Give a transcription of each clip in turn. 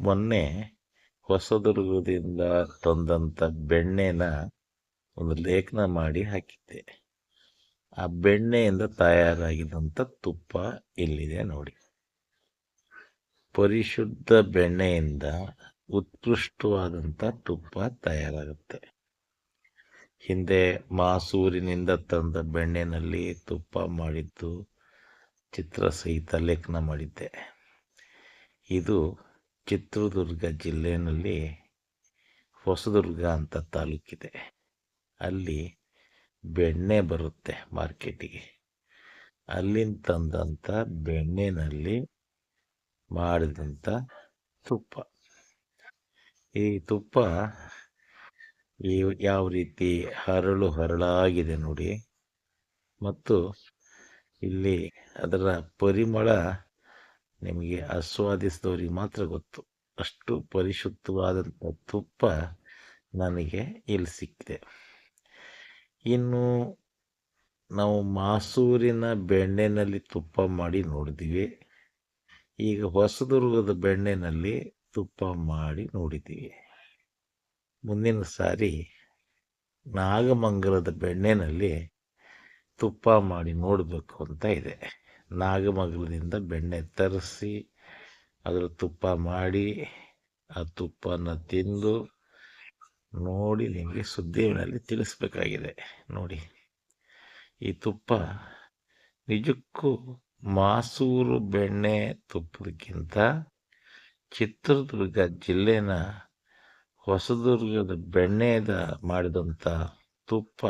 ಮೊನ್ನೆ ಹೊಸದುರ್ಗದಿಂದ ತಂದಂಥ ಬೆಣ್ಣೆನ ಒಂದು ಲೇಖನ ಮಾಡಿ ಹಾಕಿದ್ದೆ. ಆ ಬೆಣ್ಣೆಯಿಂದ ತಯಾರಾಗಿದ್ದಂಥ ತುಪ್ಪ ಇಲ್ಲಿದೆ ನೋಡಿ. ಪರಿಶುದ್ಧ ಬೆಣ್ಣೆಯಿಂದ ಉತ್ಕೃಷ್ಟವಾದಂಥ ತುಪ್ಪ ತಯಾರಾಗುತ್ತೆ. ಹಿಂದೆ ಮಾಸೂರಿನಿಂದ ತಂದ ಬೆಣ್ಣೆನಲ್ಲಿ ತುಪ್ಪ ಮಾಡಿದ್ದು ಚಿತ್ರ ಸಹಿತ ಲೇಖನ ಮಾಡಿದ್ದೆ. ಇದು ಚಿತ್ರದುರ್ಗ ಜಿಲ್ಲೆಯಲ್ಲಿ ಹೊಸದುರ್ಗ ಅಂತ ತಾಲೂಕಿದೆ. ಅಲ್ಲಿ ಬೆಣ್ಣೆ ಬರುತ್ತೆ ಮಾರ್ಕೆಟಿಗೆ. ಅಲ್ಲಿಂದ ತಂದಂಥ ಬೆಣ್ಣೆನಲ್ಲಿ ಮಾಡಿದಂಥ ತುಪ್ಪ. ಈ ತುಪ್ಪ ಈ ಯಾವ ರೀತಿ ಹರಳು ಹರಳಾಗಿದೆ ನೋಡಿ. ಮತ್ತು ಇಲ್ಲಿ ಅದರ ಪರಿಮಳ ನಿಮಗೆ ಆಸ್ವಾದಿಸಿದವ್ರಿಗೆ ಮಾತ್ರ ಗೊತ್ತು. ಅಷ್ಟು ಪರಿಶುದ್ಧವಾದಂಥ ತುಪ್ಪ ನನಗೆ ಇಲ್ಲಿ ಸಿಕ್ಕಿದೆ. ಇನ್ನು ನಾವು ಮಾಸೂರಿನ ಬೆಣ್ಣೆನಲ್ಲಿ ತುಪ್ಪ ಮಾಡಿ ನೋಡಿದ್ದೀವಿ. ಈಗ ಹೊಸದುರ್ಗದ ಬೆಣ್ಣೆನಲ್ಲಿ ತುಪ್ಪ ಮಾಡಿ ನೋಡಿದ್ದೀವಿ. ಮುಂದಿನ ಸಾರಿ ನಾಗಮಂಗಲದ ಬೆಣ್ಣೆನಲ್ಲಿ ತುಪ್ಪ ಮಾಡಿ ನೋಡಬೇಕು ಅಂತ ಇದೆ. ನಾಗಮಂಗಲದಿಂದ ಬೆಣ್ಣೆ ತರಿಸಿ ಅದರ ತುಪ್ಪ ಮಾಡಿ, ಆ ತುಪ್ಪನ ತಿಂದು ನೋಡಿ ನಿಮಗೆ ಸುದ್ದಿನಲ್ಲಿ ತಿಳಿಸ್ಬೇಕಾಗಿದೆ. ನೋಡಿ, ಈ ತುಪ್ಪ ನಿಜಕ್ಕೂ ಮಾಸೂರು ಬೆಣ್ಣೆ ತುಪ್ಪದಕ್ಕಿಂತ ಚಿತ್ರದುರ್ಗ ಜಿಲ್ಲೆನ ಹೊಸದುರ್ಗದ ಬೆಣ್ಣೆದ ಮಾಡಿದಂಥ ತುಪ್ಪ,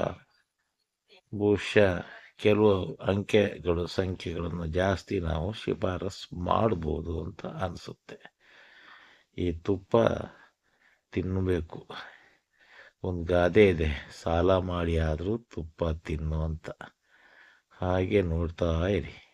ಬಹುಶಃ ಕೆಲವು ಅಂಕೆಗಳು, ಸಂಖ್ಯೆಗಳನ್ನು ಜಾಸ್ತಿ ನಾವು ಶಿಫಾರಸು ಮಾಡ್ಬೋದು ಅಂತ ಅನಿಸುತ್ತೆ. ಈ ತುಪ್ಪ ತಿನ್ನಬೇಕು ಒಂದು ಗಾದೆ ಇದೆ, ಸಾಲ ಮಾಡಿ ಆದರೂ ತುಪ್ಪ ತಿನ್ನು ಅಂತ. ಹಾಗೆ ನೋಡ್ತಾ ಇರಿ.